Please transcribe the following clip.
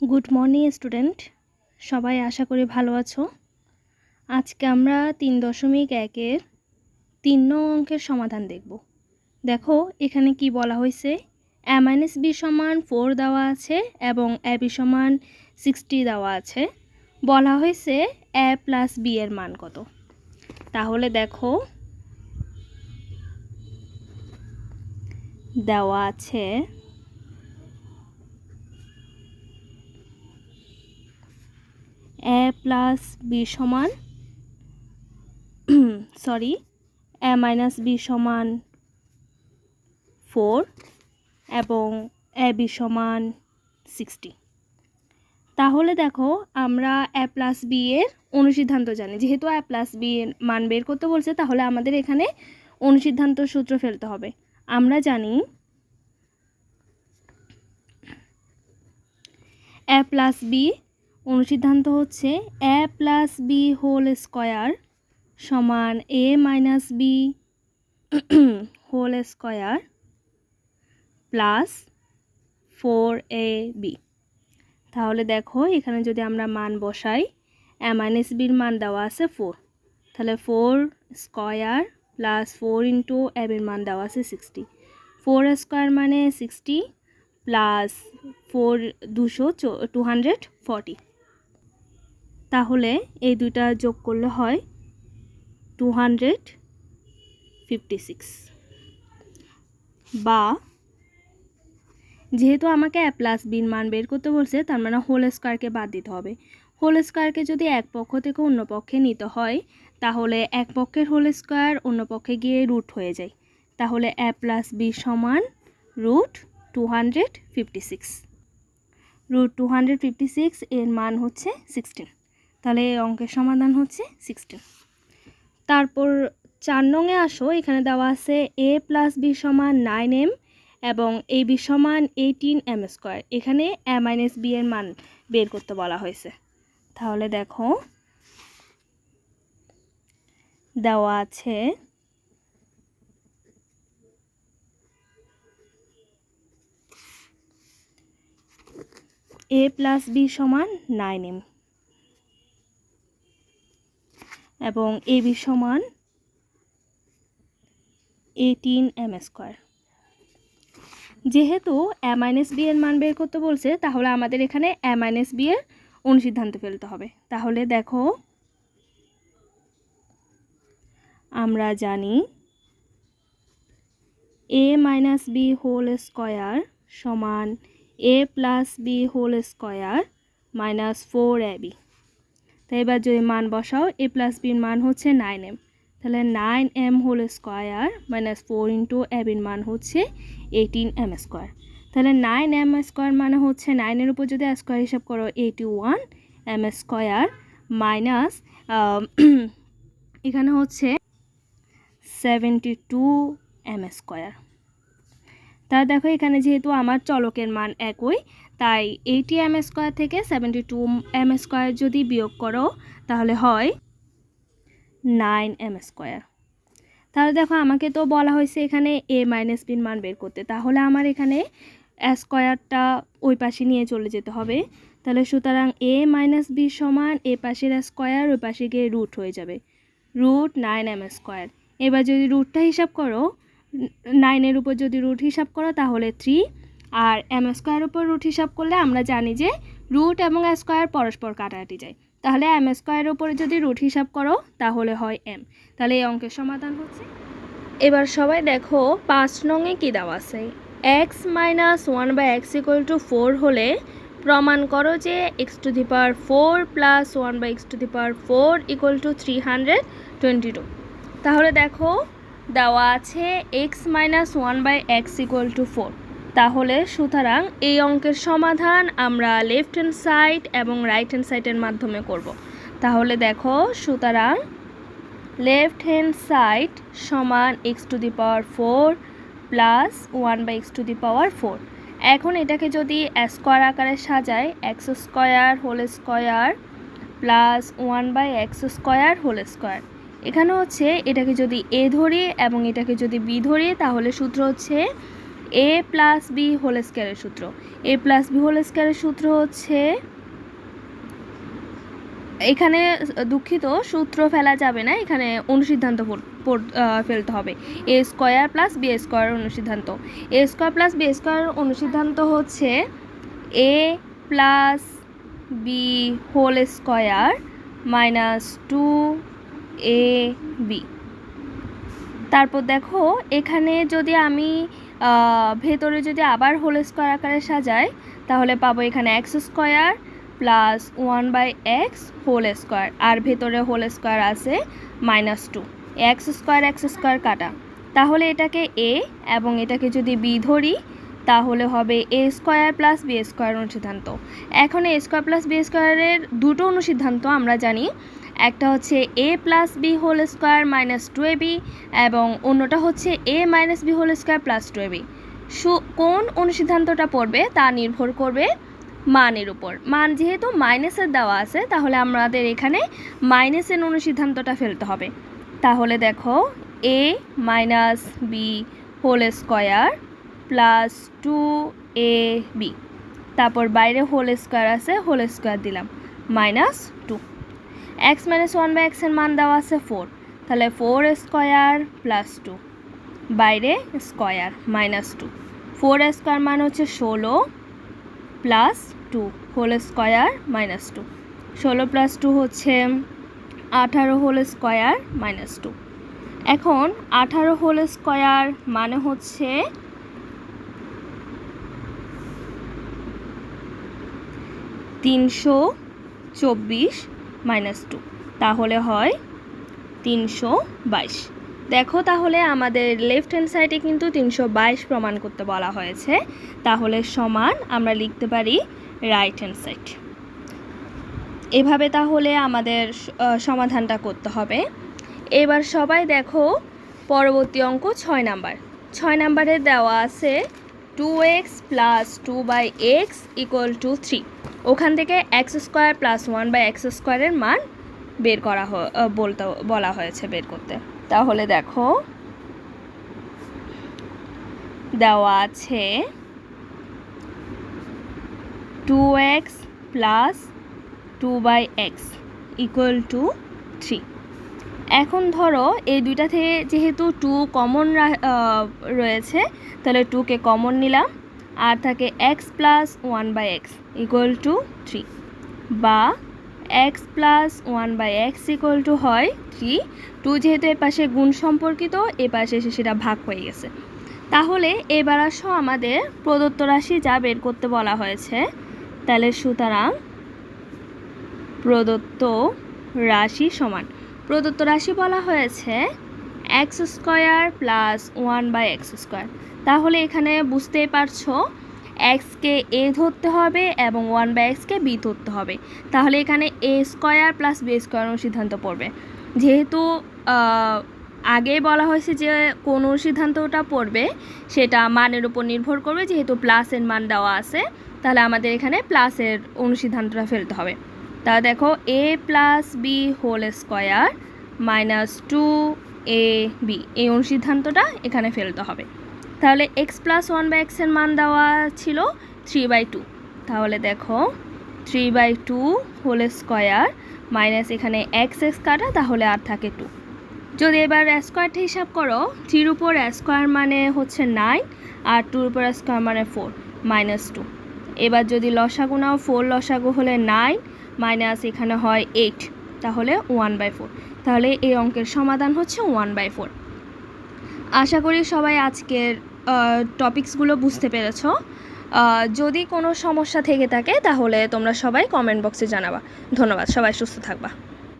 Good morning student সবাই আশা করি ভালো আছো। আজকে আমরা তিন দশমিক একের তিন নং অঙ্কের সমাধান দেখব। দেখো, এখানে কি বলা হয়েছে? এ বি সমান ফোর দেওয়া আছে এবং এ বি সমান সিক্সটি দেওয়া আছে। বলা হয়েছে এ প্লাস বি এর মান কত? তাহলে দেখো, দেওয়া আছে এ প্লাস বি সমান, সরি, এ মাইনাস বি সমান ফোর এবং এ বি সমান সিক্সটি। তাহলে দেখো আমরা এ প্লাস বি এর অনুসিদ্ধান্ত জানি। যেহেতু এ প্লাস বি এর মান বের করতে বলছে, তাহলে আমাদের এখানে অনুসিদ্ধান্ত সূত্র ফেলতে হবে। আমরা জানি এ প্লাস বি অনুসিদ্ধান্ত হচ্ছে A plus B whole square সমান A minus B whole square plus four A B তাহলে দেখো, এখানে যদি আমরা মান বসাই এ মাইনাস বির মান দেওয়া আছে ফোর তাহলে four square plus four into A বির মান দেওয়া আছে সিক্সটি ফোর স্কয়ার মানে সিক্সটি প্লাস ফোর দুশো টু হান্ড্রেড ফর্টি তাহলে এই দুইটা যোগ করলে হয় টু হান্ড্রেড ফিফটি সিক্স বা যেহেতু আমাকে এ প্লাস বিন মান বের করতে বলছে, তার মানে হোল স্কোয়ারকে বাদ দিতে হবে। হোল স্কোয়ারকে যদি এক পক্ষ থেকে অন্য পক্ষে নিতে হয়, তাহলে এক পক্ষের হোল স্কোয়ার অন্য পক্ষে গিয়ে রুট হয়ে যায়। তাহলে এ প্লাস বি সমান root two hundred fifty six root two hundred fifty six এর মান হচ্ছে সিক্সটিন তাহলে অঙ্কের সমাধান হচ্ছে সিক্সটিন তারপর চার নঙে আসো, এখানে দেওয়া আছে এ প্লাস বি সমান নাইন এম এবং এ বি সমান এইটিন এম স্কোয়ার এখানে এ মাইনাস বি এর মান বের করতে বলা হয়েছে। তাহলে দেখো, দেওয়া আছে এ প্লাস বি সমান নাইন এম এবং এ বি সমান এইটিন এম স্কোয়ার যেহেতু এ মাইনাস বি এর মান বের করতে বলছে, তাহলে আমাদের এখানে এম মাইনাস বি এর অনুসিদ্ধান্ত ফেলতে হবে। তাহলে দেখো, আমরা জানি A minus B whole square সমান A plus B whole square minus four A B তাই এবার যদি মান বসাও এ প্লাস বির মান হচ্ছে নাইন এম তাহলে nine M whole square minus four into এবির মান হচ্ছে এইটিন এম স্কোয়ার তাহলে নাইন এম স্কোয়ার মানে হচ্ছে নাইনের উপর যদি স্কোয়ার হিসাব করো eighty one M square minus এখানে হচ্ছে সেভেন্টি টু এম স্কোয়ার তা দেখো এখানে যেহেতু আমার চলকের মান একই তাই এইটি এম স্কোয়ার থেকে সেভেন্টি টু এম স্কোয়ার যদি বিয়োগ করো, তাহলে হয় নাইন এম স্কোয়ার তাহলে দেখো, আমাকে তো বলা হয়েছে এখানে এ মাইনাস বির মান বের করতে। তাহলে আমার এখানে স্কোয়ারটা ওই পাশে নিয়ে চলে যেতে হবে। তাহলে সুতরাং এ মাইনাস বি সমান এ পাশের স্কোয়ার ওই পাশে গিয়ে রুট হয়ে যাবে। রুট নাইন এম স্কোয়ার এবার যদি রুটটা হিসাব করো নাইনের উপর যদি রুট হিসাব করো, তাহলে থ্রি আর এম স্কোয়ার উপর রুট হিসাব করলে আমরা জানি যে রুট এবং স্কোয়ার পরস্পর কাটাকাটি যায়। তাহলে এম স্কোয়ারের উপরে যদি রুট হিসাব করো, তাহলে হয় এম তাহলে এই অঙ্কের সমাধান হচ্ছে। এবার সবাই দেখো, পাঁচ নঙে কী দেওয়া আছে? X minus one by X equal to four হলে প্রমাণ করো যে X to the power four plus one by X to the power four equal to three hundred twenty two তাহলে দেখো, দেওয়া আছে X minus one by X equal to four তাহলে সুতরাং এই অঙ্কের সমাধান আমরা লেফট হ্যান্ড সাইড এবং রাইট হ্যান্ড সাইডের মাধ্যমে করব। তাহলে দেখো, সুতরাং লেফট হ্যান্ড সাইড সমান X to the power four plus one by X to the power four এখন এটাকে যদি স্কোয়ার আকারে সাজাই X square whole square plus one by X square whole square এখানে হচ্ছে এটাকে যদি এ ধরি এবং এটাকে যদি বি ধরি, তাহলে সূত্র হচ্ছে এ প্লাস বি হোল স্কোয়ারের সূত্র। এ প্লাস বি হোল স্কোয়ারের সূত্র হচ্ছে, এখানে দুঃখিত, সূত্র ফেলা যাবে না, এখানে অনুসিদ্ধান্ত ফেলতে হবে। A square plus B square অনুসিদ্ধান্ত। A square plus B square অনুসিদ্ধান্ত হচ্ছে A plus B whole square minus two A B তারপর দেখো, এখানে যদি আমি ভেতরে যদি আবার হোল স্কোয়ার আকারে সাজাই, তাহলে পাবো এখানে X square plus one by X whole square আর ভেতরে হোল স্কোয়ার আছে minus two X square X square কাটা। তাহলে এটাকে এ এবং এটাকে যদি বি ধরি, তাহলে হবে A square plus B square অনুসিদ্ধান্ত। এখন এ স্কোয়ার প্লাস বি স্কোয়ারের দুটো অনুসিদ্ধান্ত আমরা জানি। একটা হচ্ছে A plus B whole square minus two A B এবং অন্যটা হচ্ছে A minus B whole square plus two A B কোন অনুসিদ্ধান্তটা পড়বে তা নির্ভর করবে মানের উপর। মান যেহেতু মাইনাসের দেওয়া আছে, তাহলে আমাদের এখানে মাইনাসের অনুসিদ্ধান্তটা ফেলতে হবে। তাহলে দেখো A minus B whole square plus two A B তারপর বাইরে হোল স্কোয়ার আছে হোল স্কোয়ার দিলাম। Minus two X minus one by এক্সের মান দেওয়া আছে ফোর তাহলে ফোর স্কোয়ার প্লাস টু বাইরে square minus two four square মান হচ্ছে ষোলো plus two whole square minus two ষোলো প্লাস টু হচ্ছে আঠারো হোল স্কোয়ার মাইনাস টু এখন আঠারো হোল স্কোয়ার মানে হচ্ছে তিনশো চব্বিশ মাইনাস টু তাহলে হয় তিনশো বাইশ। দেখো তাহলে আমাদের লেফট হ্যান্ড সাইডে কিন্তু তিনশো বাইশ প্রমাণ করতে বলা হয়েছে। তাহলে সমান আমরা লিখতে পারি রাইট হ্যান্ড সাইড এভাবে তাহলে আমাদের সমাধানটা করতে হবে। এবার সবাই দেখো পরবর্তী অঙ্ক ছয় নাম্বার। ছয় নাম্বারে দেওয়া আছে two X plus two by X equal to three ওখান থেকে X square plus one by X স্কোয়ারের মান বের করা বলতে, বলা হয়েছে বের করতে। তাহলে দেখো, দেওয়া আছে two X plus two by X equal to three এখন ধরো, এই দুইটা থেকে যেহেতু টু কমন রয়েছে, তাহলে টুকে কমন নিলাম, আর থাকে X plus one by X equal to three বা X plus one by X equal to হয় থ্রি টু যেহেতু এ পাশে গুণ সম্পর্কিত, এ পাশে এসে সেটা ভাগ হয়ে গেছে। তাহলে এবার আসো আমাদের প্রদত্ত রাশি যা বের করতে বলা হয়েছে। তাহলে সুতরাং প্রদত্ত রাশি সমান। প্রদত্ত রাশি বলা হয়েছে X square plus one by X square তাহলে এখানে বুঝতেই পারছ এক্সকে এ ধরতে হবে এবং ওয়ান বাই এক্সকে বি ধরতে হবে। তাহলে এখানে A square plus B square সিদ্ধান্ত পড়বে। যেহেতু আগেই বলা হয়েছে যে কোন সিদ্ধান্তটা পড়বে, সেটা মানের উপর নির্ভর করবে। যেহেতু প্লাসের মান দেওয়া আছে, তাহলে আমাদের এখানে প্লাসের অনুসিদ্ধান্তটা ফেলতে হবে। তা দেখো, A plus B whole square minus two A B, এই অনুসিদ্ধান্তটা এখানে ফেলতে হবে। তাহলে এক্স প্লাস ওয়ান বাই এক্সের মান দেওয়া ছিল থ্রি বাই টু তাহলে দেখো three by two whole square minus এখানে এক্স এক্স কাটা তাহলে আর থাকে টু যদি এবার স্কোয়ারটা হিসাব করো থ্রির উপর স্কোয়ার মানে হচ্ছে নাইন আর টুর উপর স্কোয়ার মানে ফোর মাইনাস টু এবার যদি লসাগু নাও ফোর লসাগু হলে নাইন মাইনাস এখানে হয় এইট তাহলে ওয়ান বাই ফোর তাহলে এই অঙ্কের সমাধান হচ্ছে ওয়ান বাই ফোর আশা করি সবাই আজকের টপিকসগুলো বুঝতে পেরেছ। যদি কোনো সমস্যা থেকে থাকে তাহলে তোমরা সবাই কমেন্ট বক্সে জানাবা। ধন্যবাদ, সবাই সুস্থ থাকবা।